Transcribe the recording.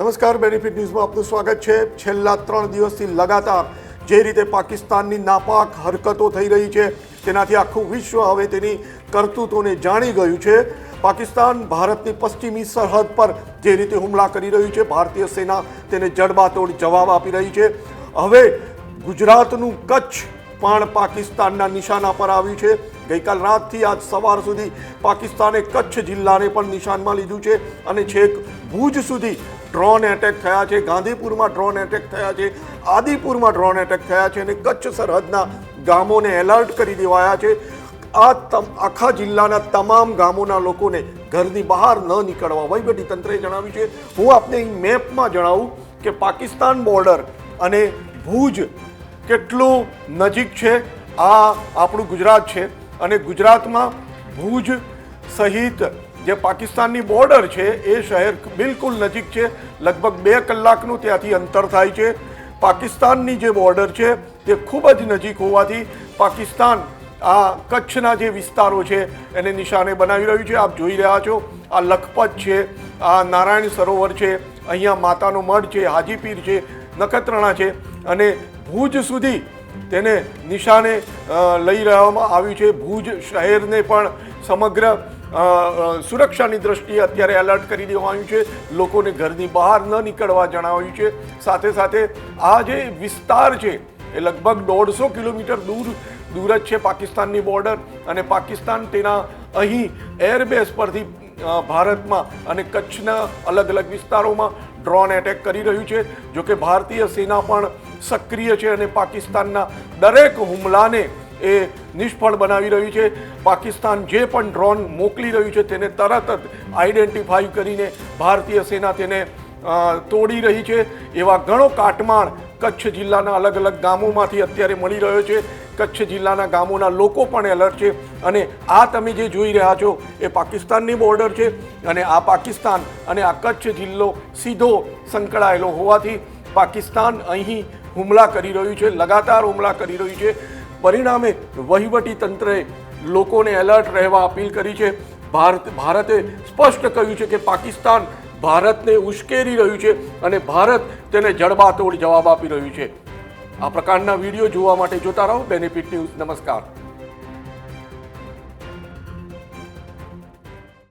નમસ્કાર બેનિફિટ ન્યૂઝમાં આપનું સ્વાગત છે. છેલ્લા ત્રણ દિવસથી લગાતાર જે રીતે પાકિસ્તાનની નાપાક હરકતો થઈ રહી છે, તેનાથી આખું વિશ્વ હવે તેની કરતૂતોને જાણી ગયું છે. પાકિસ્તાન ભારતની પશ્ચિમી સરહદ પર જે રીતે હુમલા કરી રહ્યું છે, ભારતીય સેના તેને જડબાતોડ જવાબ આપી રહી છે. હવે ગુજરાતનું કચ્છ પણ પાકિસ્તાનના નિશાના પર આવ્યું છે. ગઈકાલ રાતથી આજ સવાર સુધી પાકિસ્તાને કચ્છ જિલ્લાને પણ નિશાનમાં લીધું છે અને છેક ભુજ સુધી ડ્રોન એટેક થયા છે, ગાંધીપુરમાં ડ્રોન એટેક થયા છે, આદિપુરમાં ડ્રોન એટેક થયા છે અને કચ્છ સરહદના ગામોને એલર્ટ કરી દેવાયા છે. આ આખા જિલ્લાના તમામ ગામોના લોકોને ઘરની બહાર ન નીકળવા તંત્રએ જણાવ્યું છે. હું આપને મેપમાં જણાવું કે પાકિસ્તાન બોર્ડર અને ભુજ કેટલું નજીક છે. આ આપણું ગુજરાત છે અને ગુજરાતમાં ભુજ સહિત જે પાકિસ્તાનની બોર્ડર છે, એ શહેર બિલકુલ નજીક છે. લગભગ બે કલાકનું ત્યાંથી અંતર થાય છે. પાકિસ્તાનની જે બોર્ડર છે તે ખૂબ જ નજીક હોવાથી પાકિસ્તાન આ કચ્છના જે વિસ્તારો છે, એને નિશાને બનાવી રહ્યું છે. આપ જોઈ રહ્યા છો, આ લખપત છે, આ નારાયણ સરોવર છે, અહીંયા માતાનો મઢ છે, હાજીપીર છે, નખત્રાણા છે અને ભુજ સુધી તેને નિશાને લઈ રહેવામાં આવ્યું છે. ભુજ શહેરને પણ સમગ્ર સુરક્ષાની દ્રષ્ટિએ અત્યારે એલર્ટ કરી દેવાયું છે. લોકોને ઘરની બહાર ન નીકળવા જણાવ્યું છે. સાથે સાથે આ જે વિસ્તાર છે, એ લગભગ દોઢસો કિલોમીટર દૂર દૂર જ છે પાકિસ્તાનની બોર્ડર અને પાકિસ્તાન તેના અહીં એરબેઝ પરથી ભારતમાં અને કચ્છના અલગ અલગ વિસ્તારોમાં ડ્રોન એટેક કરી રહ્યું છે. જોકે ભારતીય સેના પણ સક્રિય છે અને પાકિસ્તાનના દરેક હુમલાને એ નિષ્ફળ બનાવી રહ્યું છે. પાકિસ્તાન જે પણ ડ્રોન મોકલી રહ્યું છે તેને તરત જ આઈડેન્ટિફાઈ કરીને ભારતીય સેના તેને તોડી રહી છે. એવા ઘણો કાટમાળ કચ્છ જિલ્લાના અલગ અલગ ગામોમાંથી અત્યારે મળી રહ્યો છે. કચ્છ જિલ્લાના ગામોના લોકો પણ એલર્ટ છે. અને આ તમે જે જોઈ રહ્યા છો એ પાકિસ્તાનની બોર્ડર છે. અને આ પાકિસ્તાન અને આ કચ્છ જિલ્લો સીધો સંકળાયેલો હોવાથી પાકિસ્તાન અહીં હુમલા કરી રહ્યું છે. લગાતાર હુમલા કરી રહ્યું છે. પરિણામે વહીવટી તંત્રએ લોકોને એલર્ટ રહેવા અપીલ કરી છે. ભારત, ભારતે સ્પષ્ટ કહ્યું છે કે પાકિસ્તાન ભારતને ઉશ્કેરી રહ્યું છે અને ભારત તેને જડબાતોડ જવાબ આપી રહ્યું છે. આ પ્રકારના વીડિયો જોવા માટે જોતા રહો. બેનિફિટ ન્યૂઝ નમસ્કાર.